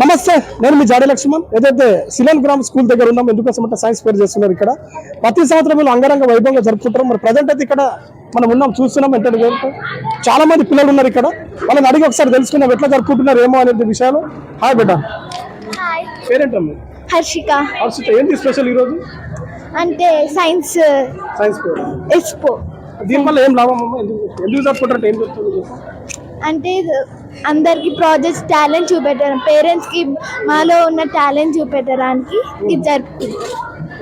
నమస్తే నేను మీ జాడే లక్ష్మణ్. ఏదైతే సిలన్ గ్రామ్ స్కూల్ దగ్గర ఉన్నాం ఎందుకోసం అంటే సైన్స్ ఫేర్ చేస్తున్నారు ఇక్కడ. ప్రతి సంవత్సరం వీళ్ళు అంగరంగ వైభవంగా జరుపుకుంటారు. మరి ప్రజెంట్ అయితే ఇక్కడ మనం ఉన్నాం చూస్తున్నాం ఎంటర్ చాలా మంది పిల్లలు ఉన్నారు ఇక్కడ. వాళ్ళని అడిగి ఒకసారి తెలుసుకుందాం ఎట్లా జరుపుకుంటున్నారు ఏమో అనే విషయాలు. హాయ్ బిడ్డ. హాయ్ పేరేంటమ్మా? హర్షిక. హర్షిత ఏంటి స్పెషల్ ఈరోజు? అంటే సైన్స్ సైన్స్ ఎక్స్పో. దీనివల్ల ఏం లాభం ఎందుకు చెప్పు. అంటే అందరికి ప్రాజెక్ట్స్ టాలెంట్ చూపెట్టడం పేరెంట్స్కి మాలో ఉన్న టాలెంట్ చూపెట్టడానికి ఇది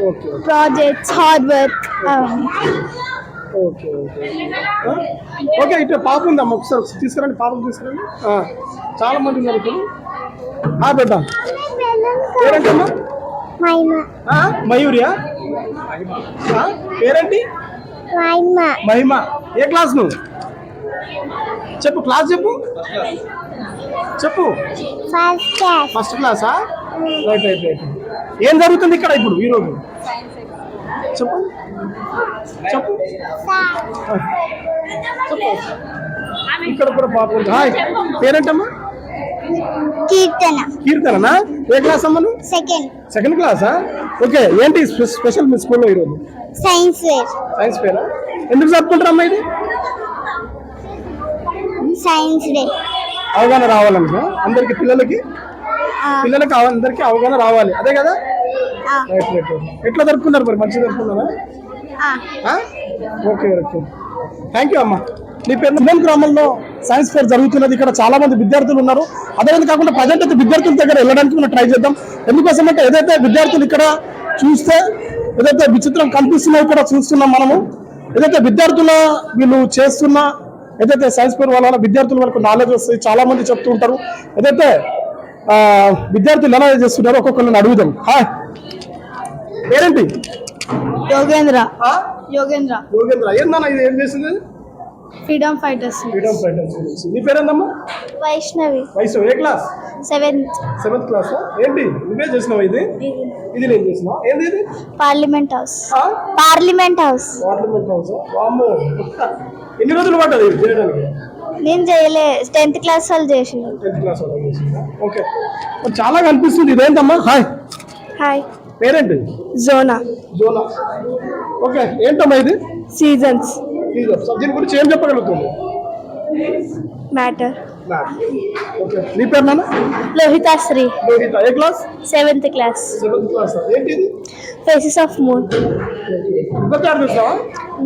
okay projects hard work okay okay. ఆ? ఓకే ఇటు పాప ఉందమ్మా ఒకసారి తీసుకురండి పాపం తీసుకురండి. ఆ, చాలా మంది ఉన్నారు ఇప్పుడు. ఆ బిడ్డ పేరేంటమ్మా? మయూరియా? పేరేంటి? మహిమ. ఏ క్లాస్ నువ్వు? చెప్పు క్లాస్ చెప్పు. చెప్పు. ఫస్ట్ క్లాసా రైట్ రైట్ రైట్ ఏం జరుగుతుంది ఇక్కడ ఇప్పుడు ఈరోజు? చెప్పు. చెప్పు. చెప్పు. ఇక్కడ కూడా పాప. హాయ్ పేరేంటమ్మా? కీర్తన. కీర్తననా? ఏ క్లాస్ అమ్మా నువ్వు? సెకండ్ సెకండ్ క్లాసా ఓకే ఏంటి స్పె- స్పెషల్ మీ స్కూల్లో ఈరోజు? సైన్స్ వేర్ సైన్స్ పేరా ఎందుకు జరుపుకుంటారు అమ్మా ఇది? సైన్స్ డే అవగాహన రావాలనుక అందరికి పిల్లలకి పిల్లలకి అందరికి అవగాహన రావాలి. అదే కదా? Right right. ఎట్లా జరుపుకున్నారు మరి? మంచిగా జరుపుకున్నారా? ఆ? Okay okay. థ్యాంక్ యూ అమ్మా. నీ పేరు నిమ్మల్ గ్రామంలో సైన్స్ ఫేర్ జరుగుతున్నది. ఇక్కడ చాలా మంది విద్యార్థులు ఉన్నారు. అదే కాకుండా ప్రజెంట్ అయితే విద్యార్థుల దగ్గర వెళ్ళడానికి మనం ట్రై చేద్దాం. ఎందుకోసం అంటే ఏదైతే విద్యార్థులు ఇక్కడ చూస్తే ఏదైతే విచిత్రం కనిపిస్తున్నాయో కూడా చూస్తున్నాం మనము. ఏదైతే విద్యార్థుల వీళ్ళు చేస్తున్న ఏదైతే సైన్స్ ఫేర్ వల్ల విద్యార్థుల వరకు నాలెడ్జ్ వస్తుంది చాలా మంది చెప్తూ ఉంటారు. ఏదైతే ఆ, విద్యార్థులు ఎలా చేస్తున్నారో ఒక్కొక్కరిని అడుగుదాం. హాయ్. పేరేంటి? యోగేంద్ర. ఆ? యోగేంద్ర. యోగేంద్ర. ఏందన్నా ఇది? ఏం చేస్తుంది ఫ్రీడమ్ ఫైటర్స్ ఫ్రీడమ్ ఫైటర్స్. నీ పేరేందమ్మా? వైష్ణవి. వయసు ఏ క్లాస్? సెవెంత్. Seventh class? ఏంటి? నువ్వే చేసినావు ఇది? ఇది. నేను చేసినావు ఏంది ఇది? Parliament house? Parliament house. Parliament house? వామ్మో. ఎన్ని రోజులు పడ్డది చేయడానికి? నేను చేయలే. టెన్త్ క్లాస్ వాళ్ళు చేసిన టెన్త్ క్లాస్ వాళ్ళు చేసిందా ఓకే. మరి చాలా కనిపిస్తుంది. ఇదేంటమ్మా? హాయ్. హాయ్ పేరేంటి? జోనా. జోనా. ఓకే. ఏంటమ్మా ఇది? సీజన్స్. దీని గురించి ఏం చెప్పగలుగుతుంది మ్యాటర్ ఓకే నీ పేరు నాన్న? లోహితాశ్రీ లోహిత. ఏ class seventh class seventh class ఏంటి ఫేసెస్ ఆఫ్ మూన్ ఇంకా తయారు చేస్తావా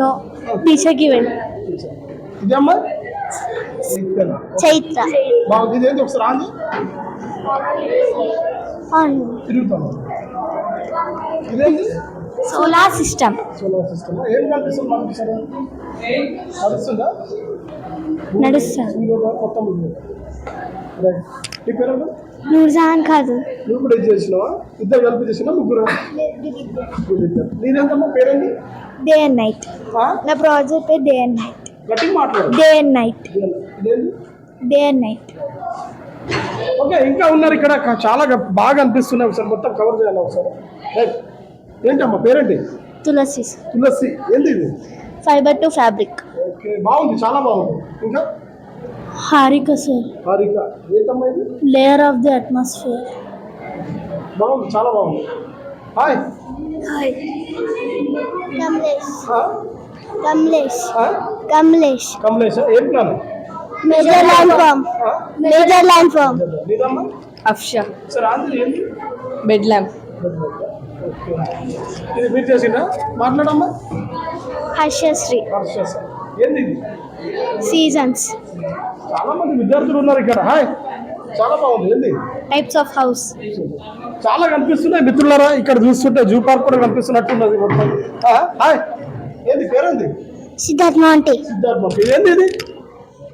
నో టీచర్ గివెన్ ఇదమ్మా చైత్ర. బాగుంది. ఇదేంటి ఒకసారి ఆంది తిరుగుతాను. ఇదేంటి? Solar system. Solar system. ఏం కనిపిస్తుంది మనకి సరే? నడుస్తుందా? నడుస్తుంది ఇంకొక కొత్త నీ పేరు? నూర్జహాన్ కాదు. నువ్వు కూడా చేసినావా? ఇద్దరు కలిపి చేసినా ముగ్గురు? పేరేంటి? Day and night? నా ప్రాజెక్ట్ పేరు డే అండ్ నైట్ గట్టిగా మాట్లాడు. Day and night day and night okay ఇంకా ఉన్నారు ఇక్కడ. చాలా బాగా అనిపిస్తున్నాయి ఒకసారి. మొత్తం కవర్ చేయాలి ఒకసారి. రైట్ ఏంటమ్మా పేరేంటి? తులసి తులసి. ఏంటి ఇది ఫైబర్ టు ఫ్యాబ్రిక్ ఓకే బాగుంది చాలా బాగుంది. ఇంకా? హారిక సార్. హారిక. ఏంటమ్మా ఇది? లేయర్ ఆఫ్ ది అట్మాస్ఫియర్ బాగుంది చాలా బాగుంది. హాయ్ కమలేష్ ఆ? కమలేష్ ఆ? కమలేష్ కమలేష్ ఏం plan major land farm? Major land farm నీదమ్మా Afsha. సరే ఆంధ్ర ఏంటి బెడ్ ల్యాంప్. ఇది మీరు చేసిందా? మాట్లాడమ్మా. హర్షశ్రీ. హర్ష సార్. ఏంది సీజన్స్. చాలా మంది విద్యార్థులు ఉన్నారు ఇక్కడ. హాయ్. చాలా బాగుంది. ఏంది? Types of house. చాలా కనిపిస్తున్నాయి మిత్రులారా. ఇక్కడ చూస్తుంటే జూ పార్క్ కూడా కనిపిస్తున్నట్టున్నది మొత్తం. ఆ, హాయ్. ఏంది పేరేంది? సిద్ధార్థ్ మాంటే. సిద్ధార్థ్ బాబు ఏంది ఇది?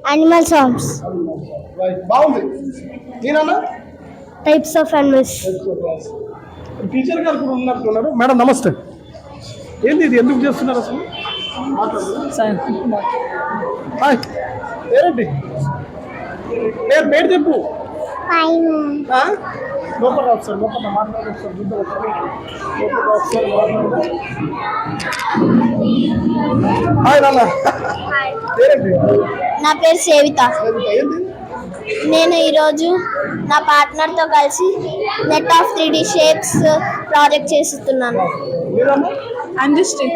అనిమల్ సాంగ్స్ బాగుంది. నేనన్నా? టైప్స్ ఆఫ్ అనిమల్స్ టీచర్ గారు కూడా ఉన్నట్టున్నారు మేడం నమస్తే. ఏంది ఇది? ఎందుకు చేస్తున్నారు అసలు? హాయ్. పేరేంటి? పేరు పేరు చెప్పు? లోపల రా ఒకసారి లోపల మాట్లాడు ఒకసారి ఒకసారి లోపల ఒకసారి హాయ్ నాన్న. పేరేంటి? నా పేరు సేవిత ఏంది? నేను ఈరోజు నా పార్ట్నర్తో కలిసి net of three D shapes project చేస్తున్నాను అంజుశ్రీ?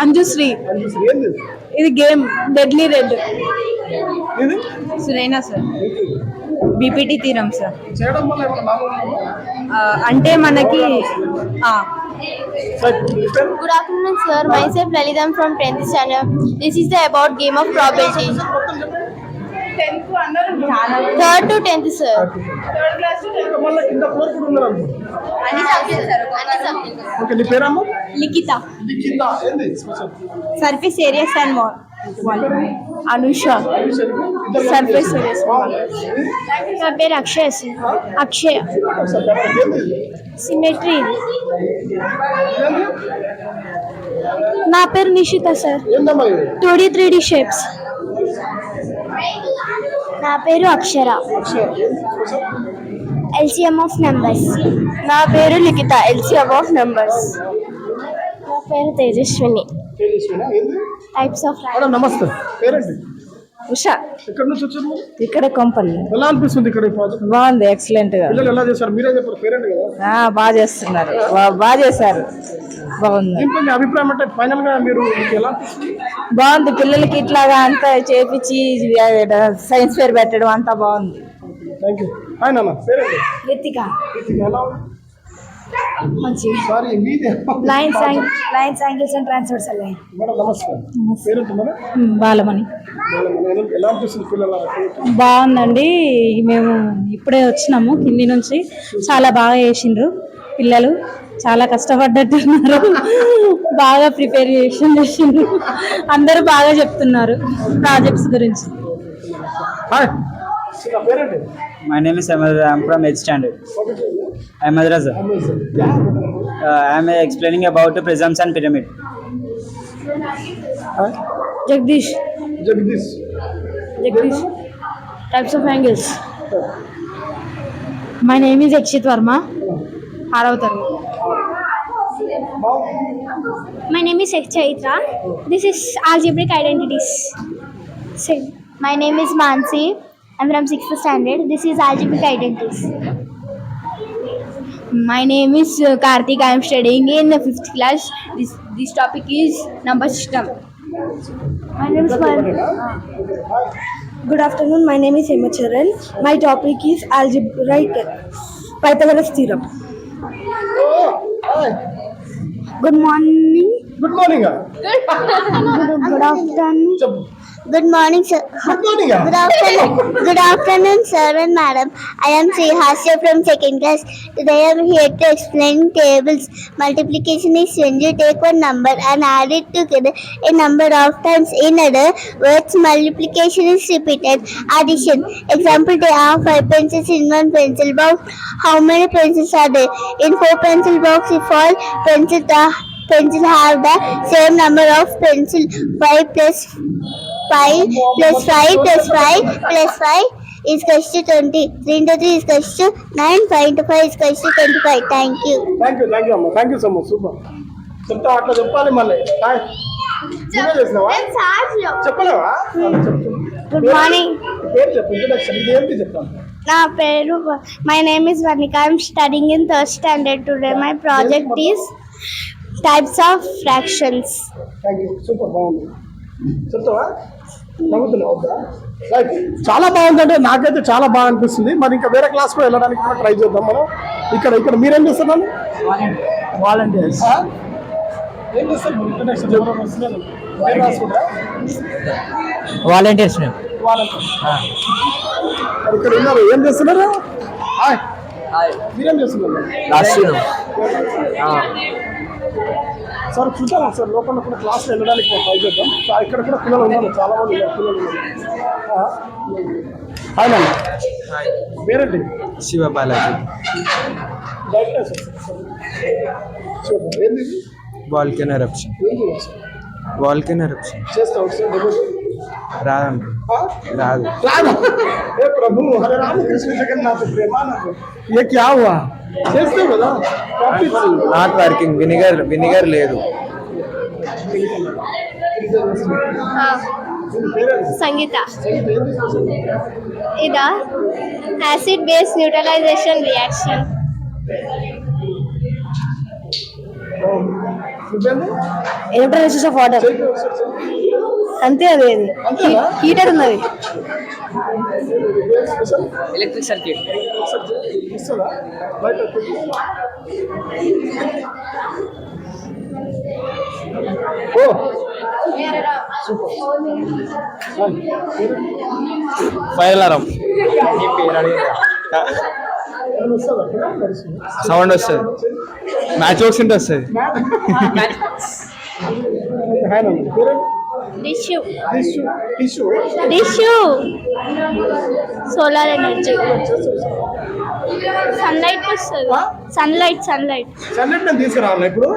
అంజుశ్రీ ఇది గేమ్ డెడ్లీ రెడ్ సురైనా సార్ బీపీటీ తీరం సార్? అంటే మనకి ఆ, సరే, మీ పేరు? Good afternoon, sir. Myself Lalitam from 10th standard. This is the about game of probability. Third to 10th, sir. ఇంకా మళ్ళీ కింద ఫ్లోర్ కూడా ఉన్నారు అనుకో. ఓకే నీ పేరమ్మా? Likita. ఇది కింద ఏంది? Special? Surface areas and more Anusha surface areas నా పేరు అక్షయ సార్ అక్షయ. సిమెట్రీ నా పేరు Nishitha sir two D three D shapes నా పేరు అక్షర. ఎల్సిఎం ఆఫ్ నెంబర్స్ నా పేరు లిఖిత ఎల్సిఎం ఆఫ్ నెంబర్స్ నా పేరు తేజస్విని. టైప్స్ ఆఫ్ నమస్తే. పేరేంటి? ఉషా ఎక్కడి నుంచి వచ్చారు? ఇక్కడ కొంపల్లి. ఎలా అనిపిస్తుంది ఇక్కడ బాగుంది ఎక్సలెంట్గా. పిల్లలు ఎలా చేశారు? మీరే చెప్పారు పేరెంట్ కదా? ఆ, బాగా చేస్తున్నారు. బా- బాగా చేశారు. బాగుంది. అభిప్రాయం అంటే ఫైనల్గా మీరు ఎలా బాగుంది పిల్లలకి ఇట్లాగా అంతా చేపించి సైన్స్ ఫేర్ పెట్టడం అంతా బాగుంది. థ్యాంక్ యూ హాయ్ నాన్న. పేరేంటి? రితిక. ఇది ఎలా మంచిగా. సారీ మీది. Lines lines angles and transfers అయ్యాయి మేడం నమస్కారం. మేడం? బాలమణి. ఎలా- అనిపిస్తుంది పిల్లల? బాగుందండి. మేము ఇప్పుడే వచ్చినాము కింది నుంచి. చాలా బాగా చేసిండ్రు పిల్లలు. చాలా కష్టపడ్డట్టున్నారు. బాగా ప్రిపేర్ చేసి చేసిండ్రు. అందరూ బాగా చెప్తున్నారు ప్రాజెక్ట్స్ గురించి. పేరేంటి? My name is Ahmed. I'm from 8th standard. Ahmed Raza. Uh, I'm uh, explaining about the presumption pyramid. Huh? Jagdish. Jagdish. Jagdish. Types of angles. My name is Akshit Varma. Haravatar. My name is Chaitra. This is algebraic identities. Same. My name is Mansi. I'm from 6th standard. This is algebraic identities. My name is uh, Karthik. I am studying in 5th class. This, this topic is number system. My name is Mar- ah. Good afternoon. My name is Hema Charan. My topic is algebraic Pythagoras theorem. Oh, Good morning. Good morning. Good afternoon. Good morning, sir. Good morning. Good afternoon. Good afternoon, sir and madam. I am Srihasya from second class. Today I am here to explain tables. Multiplication is when you take one number and add it together a number of times. In other words, multiplication is repeated addition. Example: There are five pencils in one pencil box. How many pencils are there in four pencil boxes? If all pencils are pencil have the same number of pencil. Five plus 5 plus 5 plus 5 plus 5 is equals to 20. 3 into 3 is equals to 9. 5 into 5 is equals to 25. Thank you. Thank you thank you అమ్మ thank you so much super చెప్తా అట్లా చెప్పాలి మళ్ళీ hi నువ్వే చేసినావా చెప్పలేవా చెప్తా Good morning. పేరు చెప్పు ఇంట్రడక్షన్ ఇది ఏంటి చెప్తాను నా పేరు my name is Varnika I'm studying in third standard today my project is types of fractions thank you super బాగుంది. చెప్తావా? రైట్ చాలా బాగుందంటే నాకైతే చాలా బాగా అనిపిస్తుంది. మరి ఇంకా వేరే క్లాస్ కూడా వెళ్ళడానికి కూడా ట్రై చేద్దాం మనం. ఇక్కడ ఇక్కడ మీరేం చేస్తున్నారు? Volunteers. వాళ్ళకి మరి ఇక్కడ ఉన్నారు. ఏం చేస్తున్నారు? హాయ్ మీరేం చేస్తున్నారు. సార్ చూద్దాం సార్ లోపల కూడా క్లాసులు వెళ్ళడానికి మేము ట్రై చేద్దాం. ఇక్కడ కూడా పిల్లలు ఉన్నారు చాలా మంది పిల్లలు hi ma'am Shiva Balaji. Volcano eruption volcano eruption రాదండి రాదు. రాదు. ప్రభు రామకృష్ణ రామ జగన్నాథ ప్రేమానంద ఏ క్యా హువా? కదా? Not working. వినిగర్ వినిగర్ లేదు. సంగీత. ఇదా? Acid base neutralization reaction. Electrolysis of water అంతే అది అది? హీటర్ ఉన్నది. ఎలక్ట్రిక్ సర్క్యూట్ ఓ! ఫైర్ అలారం సౌండ్ వస్తుంది. మ్యాచ్ బాక్స్ ఉంటే వస్తుంది. డిష్యూ టిష్యూ టిష్యూ డిష్యూ సోలార్ ఎనర్జీ సన్లైట్ వస్తుంది. సన్లైట్ సన్లైట్ సన్లైట్ నేను తీసుకురావాలా ఇప్పుడు?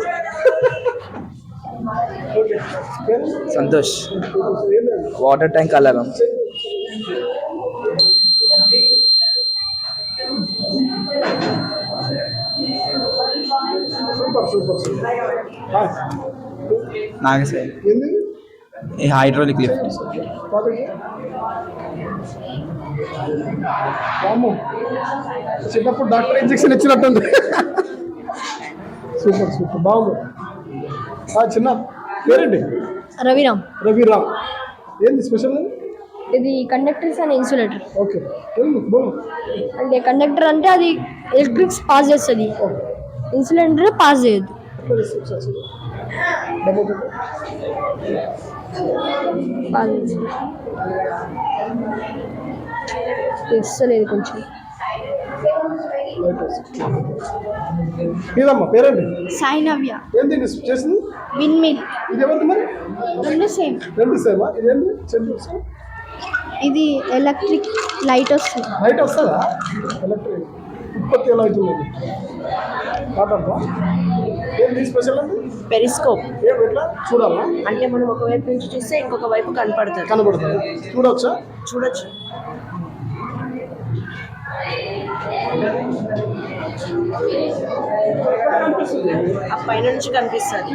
Santosh? Water tank alarm super hydraulic lift. చిన్నప్పుడు డాక్టర్ ఇంజెక్షన్ ఇచ్చినట్టుంది. Super super. బాగుంది. ఆ, చిన్న పేరేంటి? రవిరామ్. రవిరామ్. ఏంది స్పెషల్ ఇది కండక్టర్స్ అండ్ ఇన్సులేటర్. ఓకే. అంటే కండక్టర్ అంటే అది ఎలక్ట్రిక్స్ పాస్ చేస్తుంది. ఇన్సులేటర్ పాస్ చేయదు తెస్తలేదు కొంచెం. ఇదమ్మా పేరేంటి? సాయి నవ్య చేసింది? విన్ మిల్ ఇది ఎవరిది మరి? రెండు సేమ్. రెండు సేమా? ఇదేంటి ఇది ఎలక్ట్రిక్ లైట్ వస్తుంది. లైట్ వస్తుందా? ఎలక్ట్రిక్. ఉత్పత్తి ఎలా అవుతుంది? మాట్లాడతా పెరిస్కోప్. చూడాలా? అంటే మనం ఒకవైపు నుంచి చూస్తే ఇంకొక వైపు కనపడుతుంది. కనబడుతుంది. చూడవచ్చా చూడొచ్చు. ఆ పైన నుంచి కనిపిస్తుంది.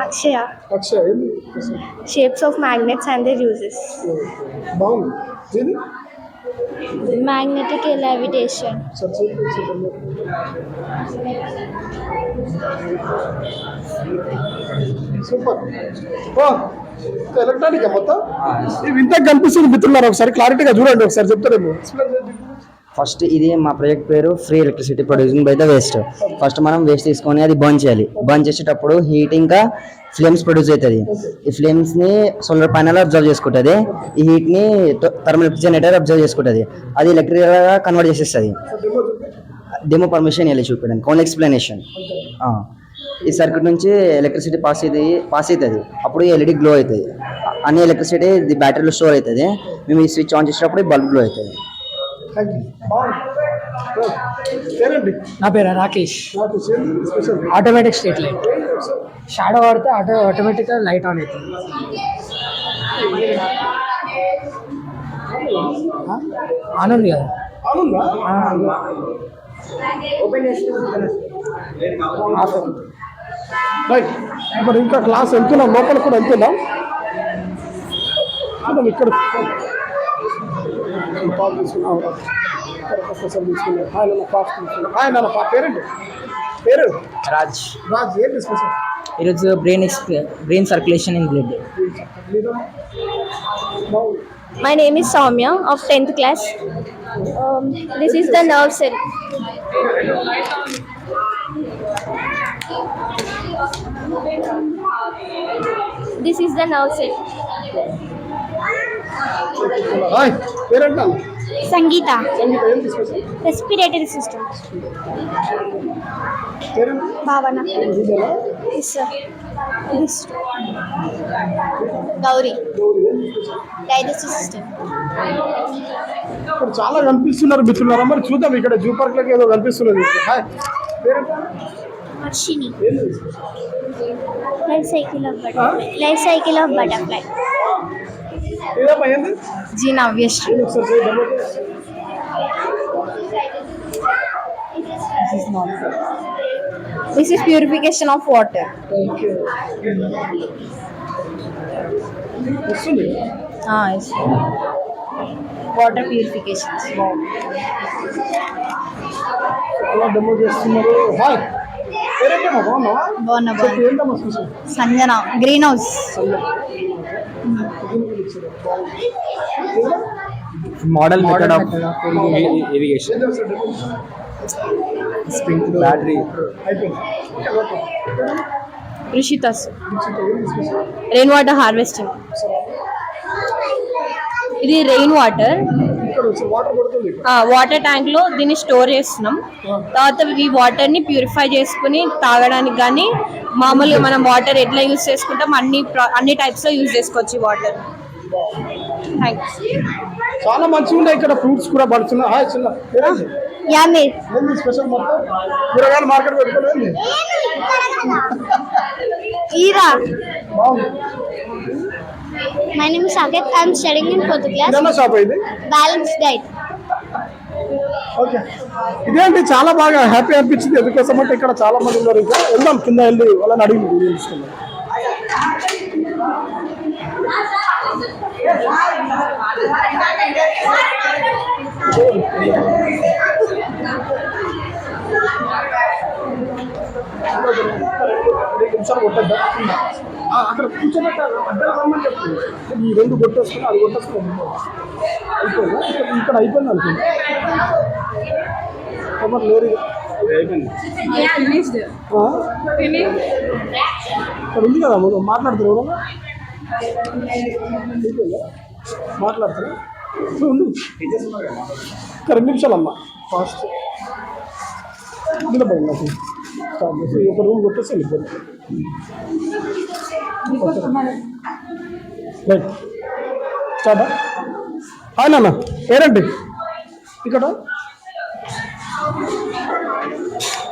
Akshaya. Akshaya shapes of magnets and their uses బాగుంది. మ్యాగ్నెటిక్ లెవిటేషన్ సూపర్ ఎలక్ట్రానిక్ మొత్తం? ఇవి ఇంత కనిపిస్తుంది మిత్రులారు ఒకసారి క్లారిటీగా చూడండి ఒకసారి చెప్తారేమో. ఫస్ట్ ఇది మా ప్రాజెక్ట్ పేరు free electricity producing by the waste first మనం వేస్ట్ తీసుకొని అది బర్న్ చేయాలి. బర్న్ చేసేటప్పుడు హీట్ ఇంకా ఫ్లేమ్స్ ప్రొడ్యూస్ అవుతుంది. ఈ ఫ్లేమ్స్ని సోలార్ ప్యానల్ అబ్జర్వ్ చేసుకుంటుంది. ఈ హీట్ని థర్మల్ జనరేటర్ అబ్జర్వ్ చేసుకుంటుంది. అది ఎలక్ట్రికల్గా కన్వర్ట్ చేసేస్తుంది. డెమో పర్మిషన్ వెళ్ళి చూపించడానికి. ఓన్లీ ఎక్స్ప్లెనేషన్ ఈ సర్క్యూట్ నుంచి ఎలక్ట్రిసిటీ పాస్ అవుతుంది పాస్ అవుతుంది. అప్పుడు ఎల్ఈడి గ్లో అవుతుంది. అన్ని ఎలక్ట్రిసిటీ ఇది బ్యాటరీలో స్టోర్ అవుతుంది. మేము ఈ స్విచ్ ఆన్ చేసేటప్పుడు బల్బ్ గ్లో అవుతుంది. నా పేరు Rakesh. Automatic street light shadow వాడితే ఆటో ఆటోమేటిక్గా లైట్ ఆన్ అవుతుంది? ఆన్ ఉంది కదా? రైట్ ఇప్పుడు ఇంకా క్లాస్ వెళ్తున్నాం లోపల కూడా వెళ్తున్నాం. చూద్దాం ఇక్కడ పాలు తీసుకున్నాం ఇక్కడ ప్రొఫెసర్ తీసుకున్నాం హాయ్ నాన్న పాస్ తీసుకున్నాం హాయ్ నాన్న పా పేరేంటి పేరు రాజ్ రాజ్ ఏంటి స్పెషల్ ఈరోజు brain brain circulation in blood బాగుంది My name is Soumya of 10th class. Um, this is the nerve cell. This is the nerve cell. Sangeetha. Sangeetha ఏం గౌరీ. డైజెస్టివ్ చాలా కనిపిస్తున్నారు మిత్రులారా. మరి చూద్దాం ఇక్కడ జూ పార్క్లో ఏదో కనిపిస్తున్నది life cycle of butter life cycle of butterfly of butterfly. ఇదమ్మా ఏంది G. Navyashri. ఏంది ఒకసారి చేయి, డెమో చేస్తున్నారు? Hi Sanjana green house model method of irrigation battery. Rishitha's. Rain water harvesting ఇది రెయిన్ వాటర్ వాటర్ పడుతుంది ఇక్కడ. వాటర్ ట్యాంక్లో దీన్ని స్టోర్ చేస్తున్నాం. తర్వాత ఈ వాటర్ని ప్యూరిఫై చేసుకుని తాగడానికి కానీ మామూలుగా మనం వాటర్ ఎట్లా యూజ్ చేసుకుంటాం అన్ని అన్ని టైప్స్లో యూజ్ చేసుకోవచ్చు ఈ వాటర్ చాలా మంచిగా ఉన్నాయి ఇక్కడ ఫ్రూట్స్ కూడా పడుతున్నాయి చిన్న. ఏంది స్పెషల్ మొత్తం? కూరగాయల మార్కెట్ పెట్టుకోలేదు studying in fourth class. కిరాణా షాప్ ఇది? Balanced diet. ఓకే. ఇదేంటి? చాలా బాగా హ్యాపీ అనిపించింది. ఎందుకోసం అంటే ఇక్కడ చాలా మంది ఉన్నారు. ఇంకా వెళ్దాం కింద వెళ్ళి వాళ్ళని అడిగి నిమిషాలు కొట్టద్దా అక్కడ కూర్చోబెట్టారు అడ్డలు రమ్మని చెప్తుంది ఈ రెండు కొట్టేసుకుని అది కొట్టేసుకుని అయిపోయిందా ఇక్కడ- అయిపోయింది అనుకుంటా ఎవరు లేరు? ఇక్కడ ఉంది కదా మాట్లాడుతున్నారు అయిపోయిందా? మాట్లాడుతున్నా. రెండు నిమిషాలు అమ్మా. ఫాస్ట్. నిలబడి నాకు స్టార్ట్ చేసి ఒక రూమ్ కొట్టేసి వెళ్ళిపోయింది రైట్. స్టార్టా హాయ్ నాన్న. పేరండి ఇక్కడ?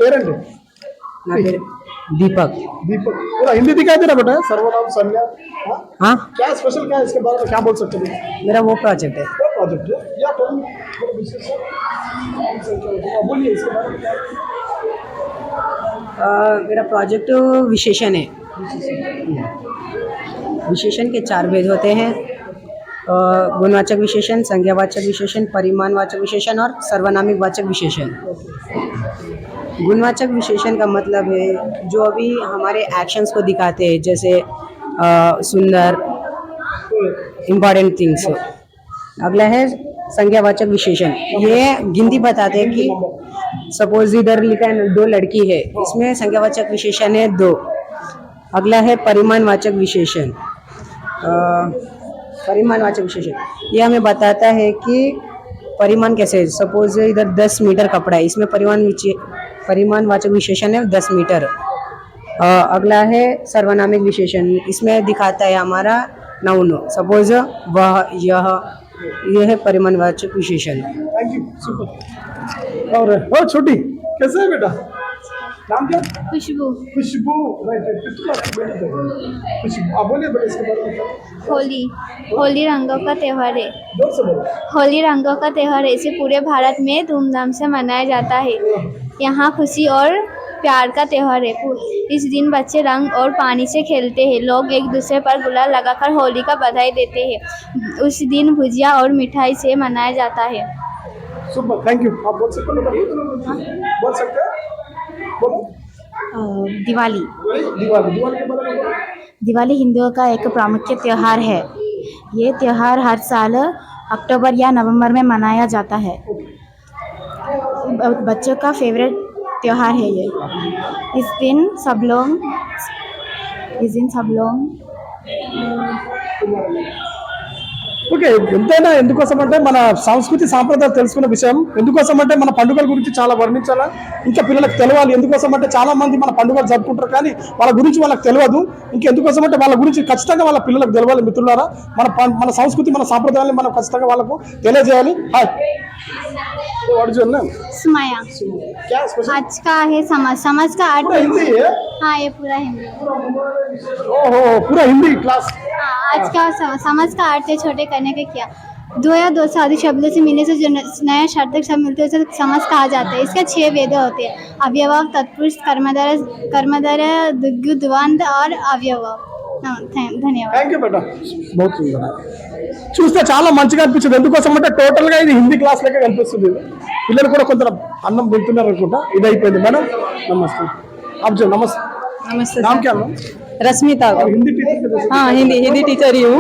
పేరండి నా పేరు दीपक। दीपक। पूरा हिंदी दिखाई दे रहा बेटा? सर्वनाम संज्ञा हाँ? हाँ? क्या स्पेशल क्या है इसके बारे में? क्या बोल सकते हैं? मेरा वो प्रोजेक्ट है। प्रोजेक्ट है? या हाँ, बोलिए इसके बारे में। क्या मेरा प्रोजेक्ट विशेषण है। विशेषण के चार भेद होते हैं। गुणवाचक विशेषण संज्ञावाचक विशेषण परिमाणवाचक विशेषण और सर्वनामिक वाचक विशेषण। गुणवाचक विशेषण का मतलब है, जो अभी हमारे एक्शंस को दिखाते हैं, जैसे सुंदर इंपॉर्टेंट थिंग्स अगला है संज्ञावाचक विशेषण। ये गिनती बताते हैं कि सपोज़ इधर लिखा है, दो लड़की है, इसमें संज्ञावाचक विशेषण है दो। अगला है परिमाणवाचक विशेषण। परिमाणवाचक विशेषण। ये हमें बताता है कि परिमाण कैसे? है सपोज़ इधर दस मीटर कपड़ा है, इसमें परिमाण परिमाण वाचक विशेषण है दस मीटर। अगला है सर्वनामिक विशेषण, इसमें दिखाता है हमारा नाउन सपोज़ वह, यह यह है परिमाणवाचक विशेषण। और छोटी, कैसे है बेटा? नाम क्या? खुशबू। खुशबू। है खुशबू। आप बोलिए बेटा इसके बारे में होली। होली रंगों का त्यौहार है। होली रंगों का त्यौहार है। इसे पूरे भारत में धूमधाम से मनाया जाता है। यहाँ खुशी और प्यार का त्यौहार है। इस दिन बच्चे रंग और पानी से खेलते हैं। लोग एक दूसरे पर गुलाल लगाकर होली का बधाई देते हैं। उस दिन भुजिया और मिठाई से मनाया जाता है। सुपर थैंक यू आप बोल सकते हो? बोल सकते हैं? दिवाली। दिवाली हिंदुओं का एक प्रामुख्य त्यौहार है। ये त्यौहार हर साल अक्टूबर या नवंबर में मनाया जाता है। बच्चों का फेवरेट त्यौहार है ये। इस दिन सब लोग इस दिन सब लोग ఓకే ఎంతైనా ఎందుకోసం అంటే మన సంస్కృతి సాంప్రదాయాలు తెలుసుకున్న విషయం. ఎందుకోసం అంటే మన పండుగల గురించి చాలా వర్ణించాలా? ఇంకా పిల్లలకు తెలియాలి ఎందుకోసం అంటే చాలా మంది మన పండుగలు జరుపుకుంటారు కానీ వాళ్ళ గురించి వాళ్ళకి తెలియదు ఇంకెందుకోసం అంటే వాళ్ళ గురించి ఖచ్చితంగా వాళ్ళ పిల్లలకు తెలవాలి మిత్రులారా. మన మన సంస్కృతి మన సాంప్రదాయాన్ని మనం ఖచ్చితంగా వాళ్ళకు తెలియజేయాలి. హాయ్ अर्जुन सुमाया। क्या आज का है समाज समाज का अर्थ हिंदी है? हाँ ये पूरा हिंदी। ओहो पूरा हिंदी क्लास हाँ, आज का समाज का अर्थ है छोटे करने का किया। दो या दो से अधिक शब्दों से मिलने से तो जो नया सार्थक शब्द मिलते हैं उसे समझ कहा जाता है। इसका छह वेद होते हैं अवयव तत्पुरुष कर्मदर कर्मदर दुग्गु द्वंद और अवयव। థ్యాంక్ యూ బేటా బహుత్ సుందర్ చూస్తే చాలా మంచిగా అనిపించింది ఎందుకోసం అంటే టోటల్ గా ఇది హిందీ క్లాస్ లెక్క కనిపిస్తుంది పిల్లలు కూడా కొంత అన్నం తింటున్నారు అనుకుంటా ఇది అయిపోయింది మేడం నమస్తే आप जो नमस्ते नमस्ते नाम क्या नाम रश्मिता और हिंदी टीचर के जैसे हाँ हिंदी हिंदी टीचर ही हूँ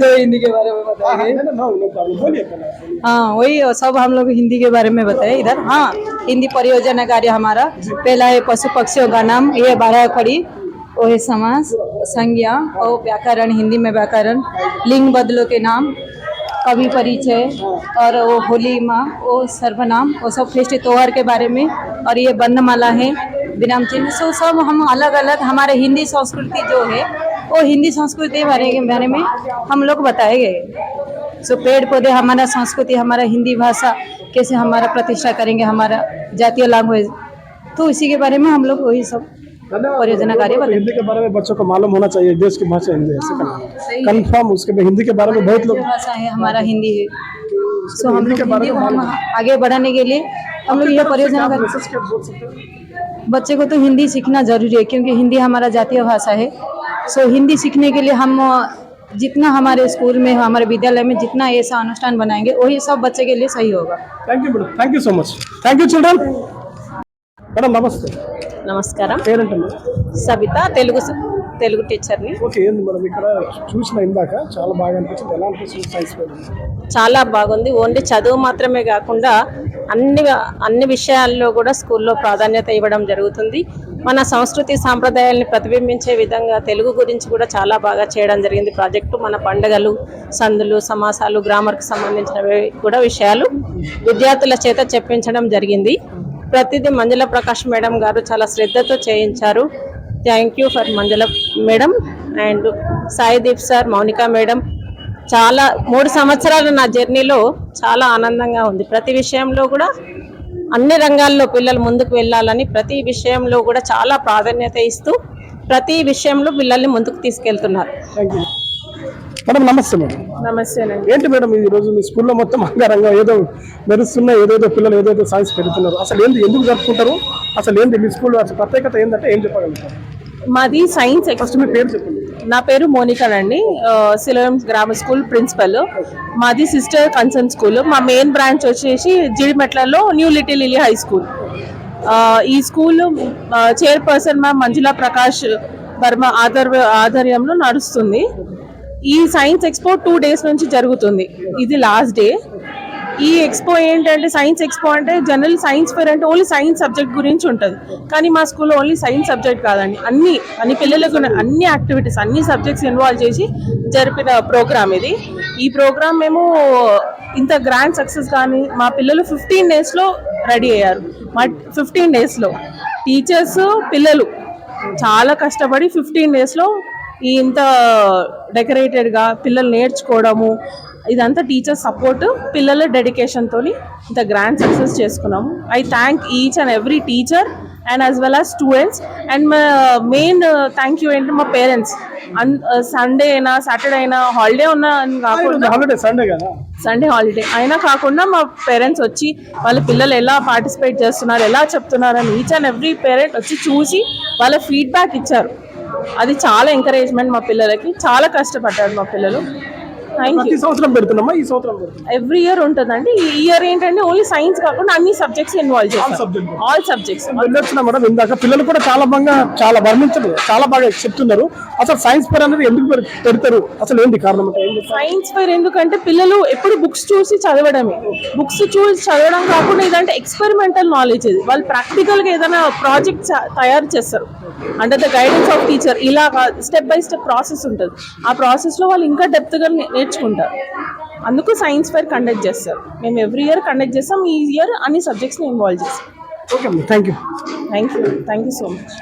सो हिंदी के बारे में बताइए नो नो प्रॉब्लम बोलिए पहले। हाँ वही सब हम लोग हिंदी के बारे में बताए इधर हाँ हिंदी परियोजना कार्य हमारा पहला है पशु पक्षियों का नाम ये बारह खड़ी वो है समास, संज्ञा और व्याकरण, हिंदी में व्याकरण, लिंग बदलों के नाम, कवि परिचय और वो होली माँ, वो सर्वनाम, वो सब फेस्ट त्योहार के बारे में और ये वर्णमाला है, विराम चिन्ह। सो सब हम अलग अलग हमारे हिंदी संस्कृति जो है, वो हिंदी संस्कृति बारे के बारे में हम लोग बताए गए। सो पेड़ पौधे, हमारा संस्कृति, हमारा हिंदी भाषा, कैसे हमारा प्रतिष्ठा करेंगे, हमारा जातीय लैंग्वेज तो इसी के बारे में हम लोग वही सब परियोजना कार्य तो हिंदी के बारे में बच्चों को मालूम होना चाहिए देश की भाषा हिंदी है हाँ, कन्फर्म उसके में हिंदी के बारे में बहुत लोग भाषा है हमारा हिंदी है। सो हम लोग हिंदी को हम आगे बढ़ाने के लिए हम लोग यह परियोजना कर बच्चे को तो हिंदी सीखना ज़रूरी है क्योंकि हिंदी हमारा जातीय भाषा है। सो हिंदी सीखने के लिए हम जितना हमारे स्कूल में हमारे विद्यालय में जितना ऐसा अनुष्ठान बनाएँगे वही सब बच्चे के लिए सही होगा। Thank you thank you so much thank you children madam నమస్తే. నమస్కారం. పేరెంట్ మేడం సబిత తెలుగు తెలుగు టీచర్ని. ఓకే ఏంది ఇక్కడ చూసిన ఇందాక చాలా బాగా అనిపించింది. ఎలా అనిపిస్తుంది సైన్స్ చాలా బాగుంది. ఓన్లీ చదువు మాత్రమే కాకుండా అన్ని అన్ని విషయాల్లో కూడా స్కూల్లో ప్రాధాన్యత ఇవ్వడం జరుగుతుంది. మన సంస్కృతి సాంప్రదాయాల్ని ప్రతిబింబించే విధంగా తెలుగు గురించి కూడా చాలా బాగా చేయడం జరిగింది. ప్రాజెక్టు మన పండుగలు సందులు సమాసాలు గ్రామర్కి సంబంధించినవి కూడా విషయాలు విద్యార్థుల చేత చెప్పించడం జరిగింది. ప్రతిదీ మంజుల ప్రకాష్ మేడం గారు చాలా శ్రద్ధతో చేయించారు. Thank you for Manjula madam and Saideep sir Mounika madam. చాలా మూడు సంవత్సరాలు నా జర్నీలో చాలా ఆనందంగా ఉంది. ప్రతి విషయంలో కూడా అన్ని రంగాల్లో పిల్లలు ముందుకు వెళ్ళాలని ప్రతి విషయంలో కూడా చాలా ప్రాధాన్యత ఇస్తూ ప్రతి విషయంలో పిల్లల్ని ముందుకు తీసుకెళ్తున్నారు. థ్యాంక్ యూ మేడం నమస్తే మేడం. నమస్తేనండి ఏంటి మేడం ఈ రోజు మీ స్కూల్లో మొత్తం అంగరంగం ఏదో మెరుస్తున్న ఏదేదో పిల్లలు ఏదేదో సైన్స్ పెడుతున్నారు. అసలు ఏంది ఎందుకు జరుపుకుంటారు? అసలు ఏంది మీ స్కూల్లో అసలు ప్రత్యేకత ఏంటంటే ఏం చెప్పగలుగుతారు? మాది సైన్స్ ఫస్ట్ మీ పేరు చెప్పండి. నా పేరు మోనికా అండి. సిలోయం గ్రామర్ స్కూల్ ప్రిన్సిపల్ మాది సిస్టర్ కన్సర్న్ స్కూల్ మా మెయిన్ బ్రాంచ్ వచ్చేసి జిడిమెట్లలో new little lily high school ఈ school chairperson ma'am Manjula Prakash Varma other ఆధ్వర్యంలో నడుస్తుంది. ఈ సైన్స్ ఎక్స్పో టూ డేస్ నుంచి జరుగుతుంది. ఇది లాస్ట్ డే. ఈ ఎక్స్పో ఏంటంటే సైన్స్ ఎక్స్పో అంటే జనరల్ సైన్స్ ఫేర్ అంటే ఓన్లీ సైన్స్ సబ్జెక్ట్ గురించి ఉంటుంది. కానీ మా స్కూల్లో ఓన్లీ సైన్స్ సబ్జెక్ట్ కాదండి. అన్ని అన్ని పిల్లలకు ఉన్న అన్ని యాక్టివిటీస్ అన్ని సబ్జెక్ట్స్ ఇన్వాల్వ్ చేసి జరిపిన ప్రోగ్రామ్ ఇది. ఈ ప్రోగ్రామ్ మేము ఇంత గ్రాండ్ సక్సెస్ కానీ మా పిల్లలు ఫిఫ్టీన్ డేస్లో రెడీ అయ్యారు. మా ఫిఫ్టీన్ డేస్లో టీచర్స్ పిల్లలు చాలా కష్టపడి ఫిఫ్టీన్ డేస్లో ఈ ఇంత డెకరేటెడ్గా పిల్లలు నేర్చుకోవడము ఇదంతా టీచర్ సపోర్ట్ పిల్లల డెడికేషన్ తోని ఇంత గ్రాండ్ సక్సెస్ చేసుకున్నాము. I thank each and every teacher and as well as students and మా మెయిన్ థ్యాంక్ యూ ఏంటంటే మా పేరెంట్స్ సండే అయినా సాటర్డే అయినా హాలిడే ఉన్నా అని కాకుండా హాలిడే సండే కదా? సండే హాలిడే అయినా కాకుండా మా పేరెంట్స్ వచ్చి వాళ్ళ పిల్లలు ఎలా పార్టిసిపేట్ చేస్తున్నారు ఎలా చెప్తున్నారు అని ఈచ్ అండ్ ఎవ్రీ పేరెంట్ వచ్చి చూసి వాళ్ళ ఫీడ్బ్యాక్ ఇచ్చారు. అది చాలా ఎంకరేజ్మెంట్ మా పిల్లలకి. చాలా కష్టపడ్డారు మా పిల్లలు. ప్రతి సంవత్సరం పెడుతున్నామా? ఈ సంవత్సరం ఎవ్రీ ఇయర్ ఉంటుందండి. ఈ ఇయర్ ఏంటంటే ఓన్లీ సైన్స్ కాకుండా అన్ని subjects involve subjects. All subjects వెళ్ళొచ్చిన మేడం ఇందాక పిల్లలు కూడా చాలా బాగా చాలా వర్ణించరు చాలా బాగా చెప్తున్నారు. అసలు సైన్స్ పేరు అనేది ఎందుకు పెడు- పెడతారు? అసలు ఏంటి కారణం? సైన్స్ ఫేర్ ఎందుకంటే పిల్లలు ఎప్పుడు బుక్స్ చూసి చదవడమే. బుక్స్ చూసి చదవడం కాకుండా ఇదంటే ఎక్స్పెరిమెంటల్ నాలెడ్జ్ ఇది. వాళ్ళు ప్రాక్టికల్గా ఏదైనా ప్రాజెక్ట్ తయారు చేస్తారు. Under the guidance of teacher ఇలా స్టెప్ బై స్టెప్ ప్రాసెస్ ఉంటుంది. ఆ ప్రాసెస్లో వాళ్ళు ఇంకా డెప్త్గా నే- నేర్చుకుంటారు. అందుకు సైన్స్ ఫేర్ కండక్ట్ చేస్తారు. మేము ఎవ్రీ ఇయర్ కండక్ట్ చేస్తాం ఈ ఇయర్ అన్ని సబ్జెక్ట్స్ని ఇన్వాల్వ్ చేస్తాం. Okay thank you thank you thank you so much